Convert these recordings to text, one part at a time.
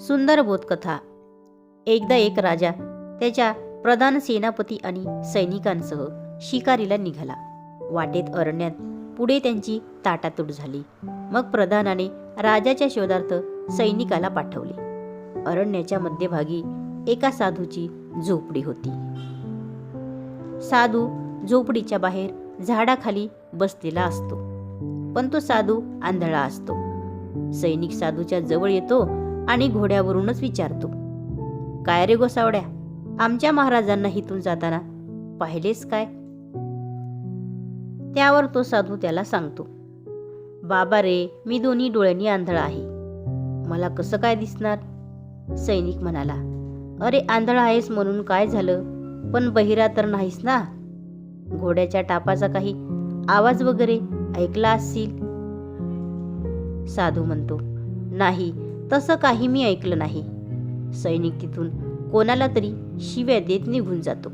सुंदर बोधकथा. एकदा एक राजा त्याच्या प्रधान सेनापती आणि सैनिकांसह शिकारीला निघाला. वाटेत अरण्यात पुढे त्यांची ताटातूट झाली. मग प्रधानाने राजाच्या शोधार्थ सैनिकाला पाठवले. अरण्याच्या मध्यभागी एका साधूची झोपडी होती. साधू झोपडीच्या बाहेर झाडाखाली बसलेला असतो. पण तो साधू आंधळा असतो. सैनिक साधूच्या जवळ येतो आणि घोड्यावरूनच विचारतो काय रे गोसावड्या आमच्या महाराजांना इथून जाताना पाहिलेस काय? त्यावर तो साधू त्याला सांगतो बाबा रे मी दोन्ही डोळ्यांनी आंधळा आहे. मला कसं काय दिसणार? सैनिक म्हणाला अरे आंधळा आहेस म्हणून काय झालं? पण बहिरा तर नाहीस ना? घोड्याच्या टापाचा काही आवाज वगैरे ऐकला असेल साधू म्हणतो नाही तसं काही मी ऐकलं नाही. सैनिक तिथून कोणाला तरी शिव्या देत निघून जातो.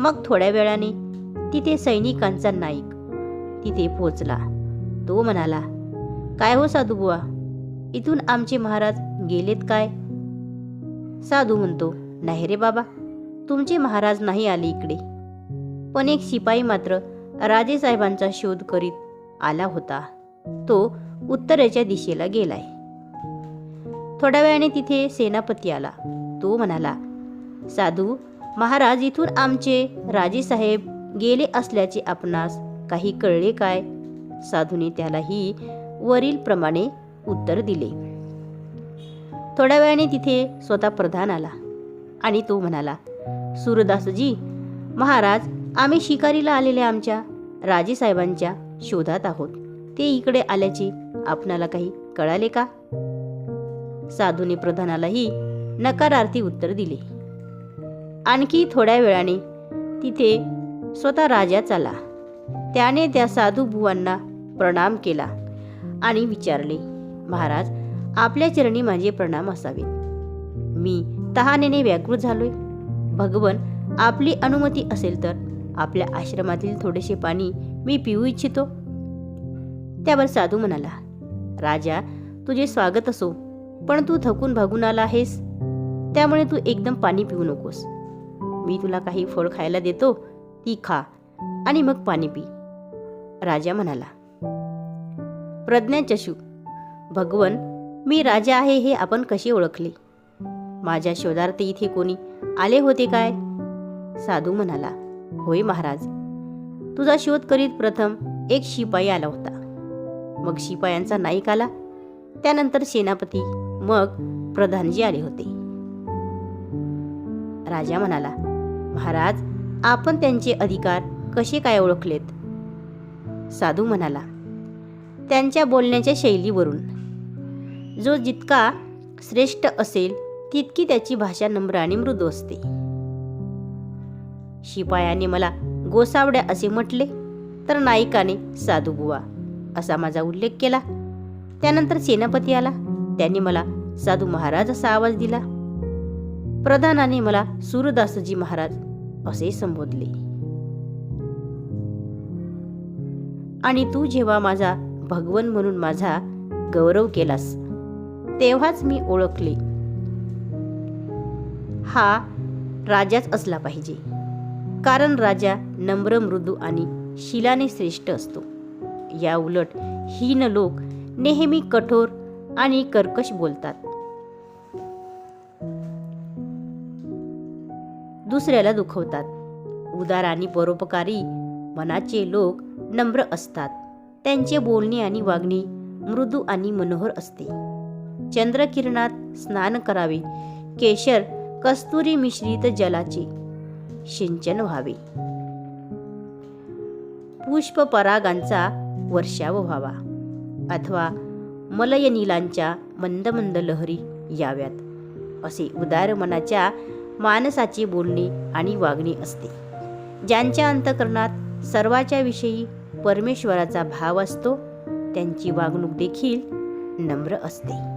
मग थोड्या वेळाने तिथे सैनिकांचा नाईक तिथे पोचला. तो म्हणाला काय हो साधू बुवा? इथून आमचे महाराज गेलेत काय? साधू म्हणतो नाही रे बाबा तुमचे महाराज नाही आले इकडे. पण एक शिपाई मात्र राजेसाहेबांचा शोध करीत आला होता. तो उत्तरेच्या दिशेला गेलाय. थोड्या वेळाने तिथे सेनापती आला. तो म्हणाला साधू महाराज इथून आमचे राजेसाहेब गेले असल्याचे आपणास काही कळले काय? साधूने त्यालाही वरील प्रमाणे उत्तर दिले. थोड्या वेळाने तिथे स्वतः प्रधान आला आणि तो म्हणाला सूरदासजी महाराज आम्ही शिकारीला आलेल्या आमच्या राजेसाहेबांच्या शोधात आहोत. ते इकडे आल्याचे आपणाला काही कळाले का? साधूने प्रधानालाही नकारार्थी उत्तर दिले. आणखी थोड्या वेळाने तिथे स्वतः राजा आला त्याने त्या साधू बुवांना प्रणाम केला आणि विचारले महाराज आपल्या चरणी माझे प्रणाम असावेत. मी तहानेने व्याकृत झालोय. भगवन आपली अनुमती असेल तर आपल्या आश्रमातील थोडेसे पाणी मी पिऊ इच्छितो. त्यावर साधू म्हणाला राजा तुझे स्वागत असो. पण तू थकून भागून आला आहेस. त्यामुळे तू एकदम पाणी पिऊ नकोस. मी तुला काही फळ खायला देतो ती खा आणि मग पाणी पी. राजा म्हणाला प्रज्ञाचशू भगवन मी राजा आहे हे आपण कसे ओळखले? माझ्या शोधार्थ इथे कोणी आले होते काय? साधू म्हणाला होय महाराज. तुझा शोध करीत प्रथम एक शिपाई आला होता. मग शिपायांचा नाईक आला. त्यानंतर सेनापती मग प्रधानजी आले होते. राजा म्हणाला महाराज आपण त्यांचे अधिकार कसे काय ओळखलेत? साधू म्हणाला त्यांच्या बोलण्याच्या शैलीवरून. जो जितका श्रेष्ठ असेल तितकी त्याची भाषा नम्र आणि मृदू असते. शिपायाने मला गोसावड्या असे म्हटले तर नायिकाने साधू बुवा असा माझा उल्लेख केला. त्यानंतर सेनापती आला. त्यांनी मला साधू महाराज असा आवाज दिला. प्रधानाने मला सूरदासजी महाराज असे संबोधले. आणि तू जेव्हा माझा भगवन म्हणून माझा गौरव केलास तेव्हाच मी ओळखले. हा राजाच असला पाहिजे. कारण राजा नम्र मृदू आणि शिलाने श्रेष्ठ असतो. या उलट हीन लोक नेहमी कठोर आणि कर्कश बोलतात. दुसऱ्याला दुखवतात. उदार आणि परोपकारी मनाचे लोक नम्र असतात. त्यांचे बोलणे आणि वागणे मृदू आणि मनोहर असते. चंद्रकिरणात स्नान करावे. केशर कस्तुरी मिश्रित जलाचे सिंचन व्हावे. पुष्प परागांचा वर्षाव व्हावा. अथवा मलय नीलांच्या मंद मंद लहरी याव्यात. असे उदार मनाच्या माणसाची बोलणे आणि वागणी असते. ज्यांच्या अंतकरणात सर्वाच्या विषयी परमेश्वराचा भाव असतो त्यांची वागणूक देखील नम्र असते.